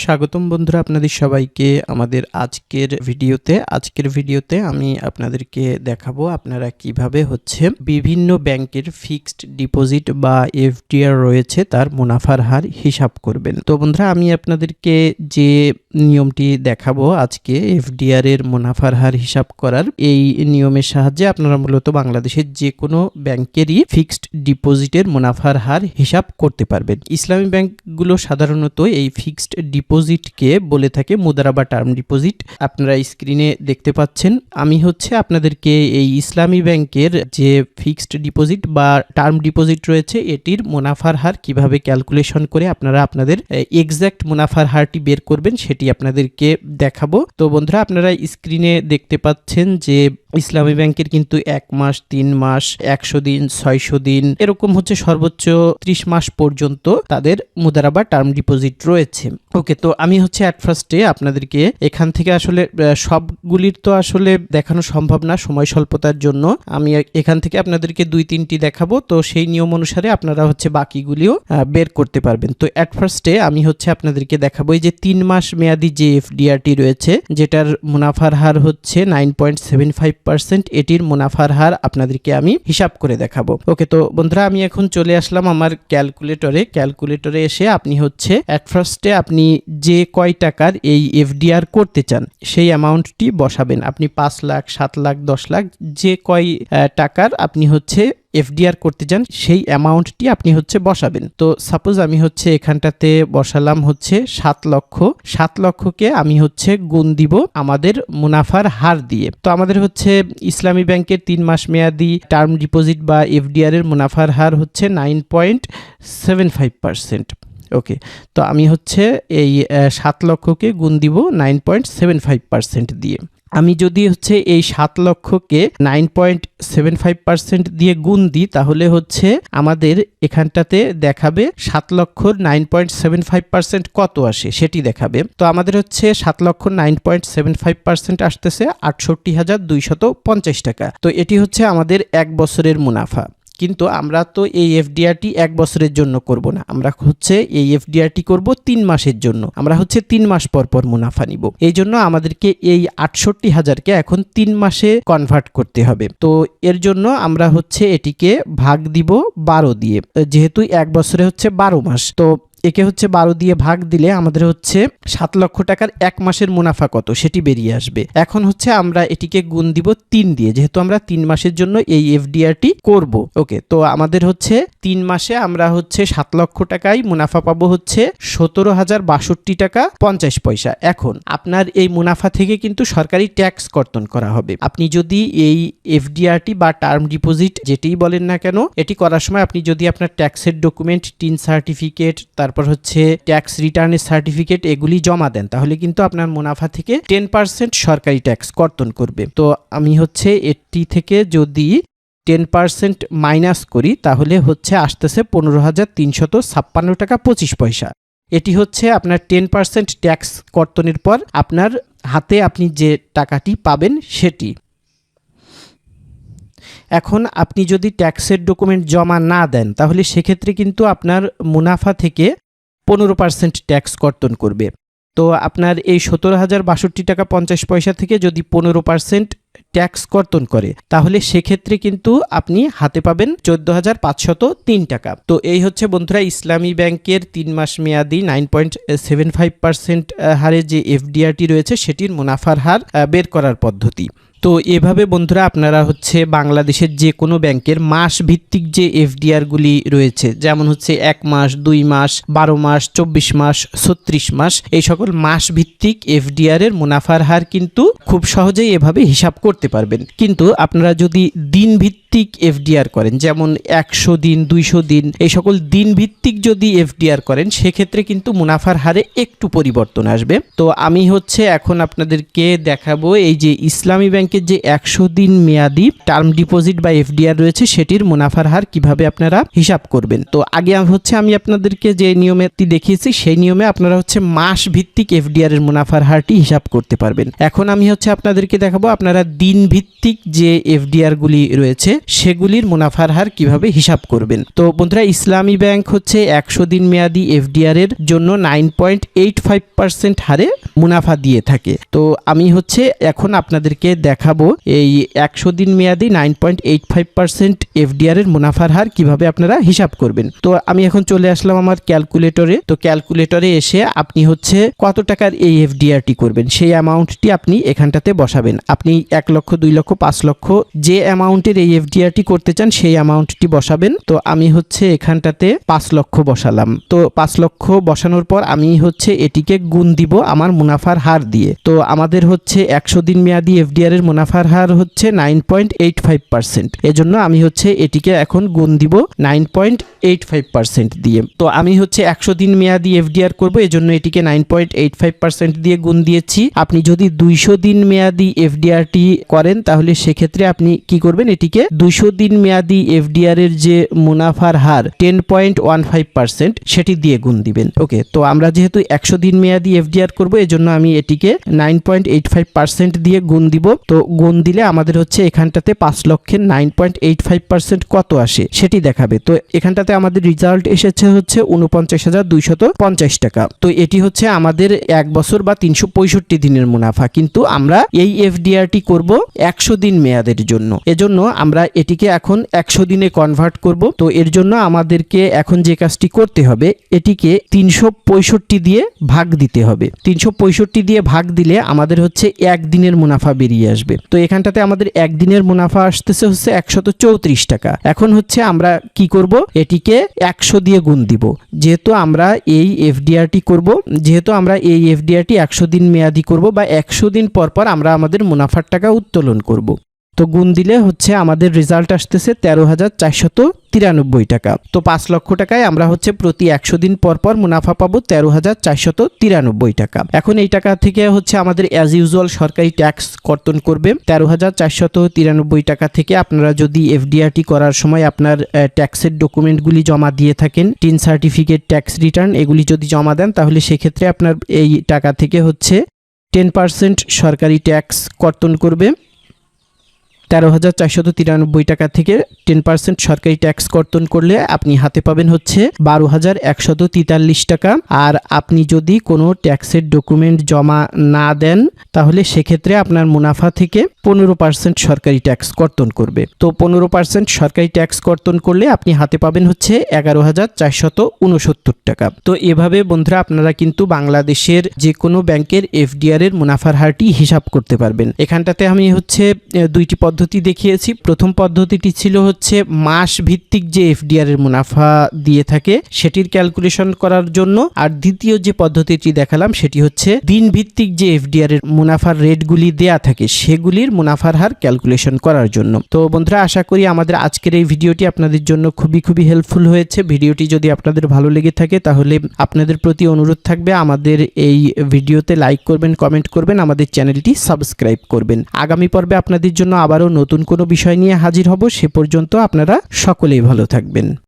স্বাগতম বন্ধুরা আপনাদের সবাইকে আমাদের আজকের ভিডিওতে। আজকের ভিডিওতে আমি আপনাদেরকে দেখাবো আপনারা কীভাবে হচ্ছে বিভিন্ন ব্যাংকের ফিক্সড ডিপোজিট বা এফডিআর রয়েছে, তার মুনাফার হার হিসাব করবেন। তো বন্ধুরা, আমি আপনাদেরকে যে নিয়মটি দেখাবো আজকে এফডিআর এর মুনাফার হার হিসাব করার। এই নিয়মের সাহায্যে আপনারা মূলত বাংলাদেশের যে কোনো ব্যাংকেরই ফিক্সড ডিপোজিটের মুনাফার হার হিসাব করতে পারবেন। ইসলামী ব্যাংকগুলো সাধারণত এই ফিক্সড ডিপোজিটকে বলে থাকে মুদ্রা বা টার্ম ডিপোজিট। আপনারা স্ক্রিনে দেখতে পাচ্ছেন, আমি হচ্ছে আপনাদেরকে এই ইসলামী ব্যাংকের যে ফিক্সড ডিপোজিট বা টার্ম ডিপোজিট রয়েছে, এটির মুনাফার হার কীভাবে ক্যালকুলেশন করে আপনারা আপনাদের এক্সাক্ট মুনাফার হারটি বের করবেন সেটি আপনাদেরকে দেখাবো। তো বন্ধুরা আপনারা স্ক্রিনে দেখতে পাচ্ছেন যে ইসলামী ব্যাংকের কিন্তু এক মাস, তিন মাস, একশো দিন, ছয়শো দিন, এরকম হচ্ছে সর্বোচ্চ ত্রিশ মাস পর্যন্ত তাদের মুদারা বা টার্ম ডিপোজিট রয়েছে। ওকে, তো আমি হচ্ছে অ্যাট ফার্স্টে আপনাদেরকে এখান থেকে আসলে সবগুলির তো আসলে দেখানো সম্ভব না সময় স্বল্পতার জন্য। আমি এখান থেকে আপনাদেরকে দুই, তিনটি দেখাবো, তো সেই নিয়ম অনুসারে আপনারা হচ্ছে বাকিগুলিও বের করতে পারবেন। তো অ্যাট ফার্স্টে আমি হচ্ছে আপনাদেরকে দেখাবো এই যে তিন মাস মেয়াদি যে এফডিআরটি রয়েছে, যেটার মুনাফার হার হচ্ছে nine point seven five percent এটির মুনাফার হার আপনাদেরকে আমি হিসাব করে দেখাবো। ওকে, তো বন্ধুরা, আমি এখন চলে আসলাম আমার ক্যালকুলেটরে। ক্যালকুলেটরে এসে আপনি হচ্ছে অ্যাট ফার্স্টে আপনি যে কয় টাকার এই এফডিআর করতে চান, সেই অ্যামাউন্টটি বসাবেন। আপনি পাঁচ লাখ, সাত লাখ, দশ লাখ যে কয় টাকার আপনি হচ্ছে এফডিআর করতে চান সেই অ্যামাউন্টটি আপনি হচ্ছে বসাবেন। তো সাপোজ আমি হচ্ছে এখানটাতে বসালাম হচ্ছে সাত লক্ষ। সাত লক্ষকে আমি হচ্ছে গুণ দিব আমাদের মুনাফার হার দিয়ে। তো আমাদের হচ্ছে ইসলামী ব্যাংকের তিন মাস মেয়াদি টার্ম ডিপোজিট বা এফডিআর এর মুনাফার হার হচ্ছে nine point seven five percent okay তো আমি হচ্ছে এই সাত লক্ষকে গুণ দিব nine point seven five percent দিয়ে। আমি যদি হচ্ছে এই সাত লক্ষকে nine point seven five percent দিয়ে গুণ দিই, তাহলে হচ্ছে আমাদের এখানটাতে দেখাবে সাত lakh nine point seven five percent কত আসে, সেটি দেখাবে। তো আমাদের হচ্ছে সাত lakh nine point seven five percent আসতেছে আটষট্টি হাজার দুইশত পঞ্চাশ টাকা। তো এটি হচ্ছে আমাদের এক বছরের মুনাফা। কিন্তু আমরা তো এই এফডিআরটি এক বছরের জন্য করব না। আমরা হচ্ছে এই এফডিআরটি করব তিন মাসের জন্য। আমরা হচ্ছে তিন মাস পর পর মুনাফা নিব। এই জন্য আমাদেরকে এই আটষট্টি হাজারকে এখন তিন মাসে কনভার্ট করতে হবে। তো এর জন্য আমরা হচ্ছে এটিকে ভাগ দিব বারো দিয়ে। যেহেতু এক বছরে হচ্ছে বারো মাস। তো একে হচ্ছে বারো দিয়ে ভাগ দিলে আমাদের হচ্ছে সাত লক্ষ টাকার এক মাসের মুনাফা কত? সেটি বেরিয়ে আসবে। এখন হচ্ছে আমরা এটিকে গুণ দিব তিন দিয়ে, যেহেতু আমরা তিন মাসের জন্য এই এফডিআরটি করব। ওকে, তো আমাদের হচ্ছে তিন মাসে আমরা হচ্ছে সাত লক্ষ টাকায় মুনাফা পাবো হচ্ছে সতেরো হাজার বাষট্টি টাকা পঞ্চাশ পয়সা। এখন আপনার এই মুনাফা থেকে কিন্তু সরকারি ট্যাক্স কর্তন করা হবে। আপনি যদি এই এফডিআরটি বা টার্ম ডিপোজিট যেটিই বলেন না কেন, এটি করার সময় আপনি যদি আপনার ট্যাক্সের ডকুমেন্ট, টিন সার্টিফিকেট তারপর হচ্ছে ট্যাক্স রিটার্নের সার্টিফিকেট এগুলি জমা দেন, তাহলে কিন্তু আপনার মুনাফা থেকে টেন পার্সেন্ট সরকারি ট্যাক্স কর্তন করবে। তো আমি হচ্ছে এটি থেকে যদি টেন পার্সেন্ট মাইনাস করি, তাহলে হচ্ছে আসতেছে পনেরো হাজার তিনশত ছাপ্পান্ন টাকা পঁচিশ পয়সা। এটি হচ্ছে আপনার টেন পার্সেন্ট ট্যাক্স কর্তনের পর আপনার হাতে আপনি যে টাকাটি পাবেন সেটি। এখন আপনি যদি ট্যাক্সের ডকুমেন্ট জমা না দেন, তাহলে সেক্ষেত্রে কিন্তু আপনার মুনাফা থেকে পনেরো পার্সেন্ট ট্যাক্স কর্তন করবে। তো আপনার এই সতেরো হাজার বাষট্টি টাকা পঞ্চাশ পয়সা থেকে যদি পনেরো পার্সেন্ট ট্যাক্স কর্তন করে, তাহলে সেক্ষেত্রে কিন্তু আপনি হাতে পাবেন চোদ্দ হাজার পাঁচশত তিন টাকা। তো এই হচ্ছে বন্ধুরা, ইসলামী ব্যাংকের তিন মাস মেয়াদি nine point seven five percent হারে যে এফডিআরটি রয়েছে, সেটির মুনাফার হার বের করার পদ্ধতি। তো এভাবে বন্ধুরা আপনারা হচ্ছে বাংলাদেশের যে কোনো ব্যাংকের মাস ভিত্তিক যে এফডিআরগুলি রয়েছে, যেমন হচ্ছে এক মাস, দুই মাস, বারো মাস, চব্বিশ মাস, ছত্রিশ মাস, এই সকল মাস ভিত্তিক এফডিআর এর মুনাফার হার কিন্তু খুব সহজেই এভাবে হিসাব করতে পারবেন। কিন্তু আপনারা যদি দিন ভিত্তিক এফডিআর করেন, যেমন একশো দিন, দুইশো দিন, এই সকল দিন ভিত্তিক যদি এফডিআর করেন, সেক্ষেত্রে কিন্তু মুনাফার হারে একটু পরিবর্তন আসবে। তো আমি হচ্ছে এখন আপনাদেরকে দেখাবো এই যে ইসলামী ব্যাংকের যে একশো দিন মেয়াদি টার্ম ডিপোজিট বা এফডিআর রয়েছে, সেটির মুনাফার হার কীভাবে আপনারা হিসাব করবেন? তো আগে হচ্ছে আমি আপনাদেরকে যে নিয়মেটি দেখিয়েছি, সেই নিয়মে আপনারা হচ্ছে মাস ভিত্তিক এফডিআর এর মুনাফার হারটি হিসাব করতে পারবেন। এখন আমি হচ্ছে আপনাদেরকে দেখাবো, আপনারা দিন ভিত্তিক যে এফডিআর গুলি রয়েছে সেগুলির মুনাফার হার কীভাবে হিসাব করবেন? তো বন্ধুরা, ইসলামী ব্যাংক হচ্ছে একশো দিন মেয়াদি এফডিআর এর জন্য nine point eight five percent হারে মুনাফা দিয়ে থাকে। তো আমি হচ্ছে এখন আপনাদেরকে দেখাবো এই একশো দিন মেয়াদি nine point eight five percent FDR এর মুনাফার হার কীভাবে আপনারা হিসাব করবেন। তো আমি এখন চলে আসলাম আমার ক্যালকুলেটরে তো ক্যালকুলেটরে এসে আপনি হচ্ছে কত টাকার এই এফডিআরটি করবেন? সেই অ্যামাউন্টটি আপনি এখানটাতে বসাবেন। আপনি এক লক্ষ, দুই লক্ষ, পাঁচ লক্ষ যে অ্যামাউন্টের এই এফডিআরটি করতে চান, সেই অ্যামাউন্টটি বসাবেন। তো আমি হচ্ছে এখানটাতে পাঁচ লক্ষ বসালাম। তো পাঁচ লক্ষ বসানোর পর আমি হচ্ছে এটিকে গুণ দিব আমার মুনাফার হার দিয়ে। তো আমাদের হচ্ছে একশো দিন মেয়াদি এফডিআর এর মুনাফার হার হচ্ছে nine point eight five percent এজন্য আমি হচ্ছে এটিকে এখন গুণ দিব nine point eight five percent দিয়ে। তো আমি হচ্ছে একশো দিন মেয়াদি এফডিআর করব, এজন্য এটিকে nine point eight five percent দিয়ে গুণ দিয়েছি। আপনি যদি দুইশো দিন মেয়াদি এফডিআরটি করেন, তাহলে সেক্ষেত্রে আপনি কি করবেন, এটিকে দুইশো দিন মেয়াদি এফডিআর এর যে মুনাফার হার ten point one five percent সেটি দিয়ে গুণ দিবেন। ওকে, তো আমরা যেহেতু একশো দিন মেয়াদি এফডিআর করব, এজন্য আমি এটিকে nine point eight five percent দিয়ে গুণ দিব। তো গুণ দিলে আমাদের হচ্ছে এখানটাতে পাঁচ লক্ষের nine point eight five percent কত আসে, সেটি দেখাবে। তো এখানটাতে আমাদের রেজাল্ট এসেছে হচ্ছে উনপঞ্চাশ হাজার দুইশত পঞ্চাশ টাকা। তো এটি হচ্ছে আমাদের এক বছর বা তিনশো পঁয়ষট্টি দিনের মুনাফা। কিন্তু আমরা এই এফডিআরটি করব একশো দিন মেয়াদের জন্য। এজন্য আমরা এটিকে এখন একশো দিনে কনভার্ট করব। তো এর জন্য আমাদেরকে এখন যে কাজটি করতে হবে, এটিকে তিনশো পঁয়ষট্টি দিয়ে ভাগ দিতে হবে। তিনশো পঁয়ষট্টি দিয়ে ভাগ দিলে আমাদের হচ্ছে একদিনের মুনাফা বেরিয়ে আসবে। তো এখানটাতে আমাদের একদিনের মুনাফা আসতেছে হচ্ছে একশত চৌত্রিশ টাকা। এখন হচ্ছে আমরা কি করব? এটিকে একশো দিয়ে গুণ দিব। যেহেতু আমরা এই এফডিআরটি করব, যেহেতু আমরা এই এফডিআরটি একশো দিন মেয়াদি করব বা একশো দিন পর পর আমরা আমাদের মুনাফার টাকা উত্তোলন করব। তো গুণ দিলে হচ্ছে আমাদের রেজাল্ট আসতেছে তেরো হাজার চারশত তিরানব্বই টাকা। তো পাঁচ লক্ষ টাকায় আমরা হচ্ছে প্রতি একশো দিন পর পর মুনাফা পাবো তেরো হাজার চারশত তিরানব্বই টাকা। এখন এই টাকা থেকে হচ্ছে আমাদের অ্যাজ ইউজুয়াল সরকারি ট্যাক্স কর্তন করবে। তেরো হাজার চারশত তিরানব্বই টাকা থেকে আপনারা যদি এফডিআরটি করার সময় আপনার ট্যাক্সের ডকুমেন্টগুলি জমা দিয়ে থাকেন টিন সার্টিফিকেট ট্যাক্স রিটার্ন এগুলি যদি জমা দেন, তাহলে সেক্ষেত্রে আপনার এই টাকা থেকে হচ্ছে টেন পার্সেন্ট সরকারি ট্যাক্স কর্তন করবে। তেরো হাজার চারশত তিরানব্বই টাকা থেকে টেন পার্সেন্ট সরকারি ট্যাক্স কর্তন করলে আপনি হাতে পাবেন হচ্ছে বারো হাজার একশত তেতাল্লিশ টাকা। আর আপনি যদি কোনো ট্যাক্সের ডকুমেন্ট জমা না দেন, তাহলে সেক্ষেত্রে আপনার মুনাফা থেকে পনেরো পার্সেন্ট সরকারি ট্যাক্স কর্তন করবে। তো পনেরো পার্সেন্ট সরকারি ট্যাক্স কর্তন করলে আপনি হাতে পাবেন হচ্ছে এগারো হাজার চারশত উনসত্তর টাকা। তো এভাবে বন্ধুরা আপনারা কিন্তু বাংলাদেশের যে কোনো ব্যাংকের এফডিআর এর মুনাফার হারটি হিসাব করতে পারবেন। এখানটাতে আমি হচ্ছে দুইটি দুইটি পদ্ধতি দেখিয়েছি। প্রথম পদ্ধতিটি ছিল হচ্ছে মাস ভিত্তিক যে এফডিআর এর মুনাফা দিয়ে থাকে, সেটির ক্যালকুলেশন করার জন্য। আর দ্বিতীয় যে পদ্ধতিটি দেখালাম, সেটি হচ্ছে দিন ভিত্তিক যে এফডিআর এর মুনাফার রেটগুলি দেয়া থাকে, সেগুলির মুনাফার হার ক্যালকুলেশন করার জন্য। তো বন্ধুরা, আশা করি আমাদের আজকের এই ভিডিওটি আপনাদের জন্য খুবই খুবই হেল্পফুল হয়েছে। ভিডিওটি যদি আপনাদের ভালো লেগে থাকে, তাহলে আপনাদের প্রতি অনুরোধ থাকবে আমাদের এই ভিডিওতে লাইক করবেন, কমেন্ট করবেন, আমাদের চ্যানেলটি সাবস্ক্রাইব করবেন। আগামী পর্বে আপনাদের জন্য আবারও নতুন কোনো বিষয় নিয়ে হাজির হব সে পর্যন্ত আপনারা সকলেই ভালো থাকবেন।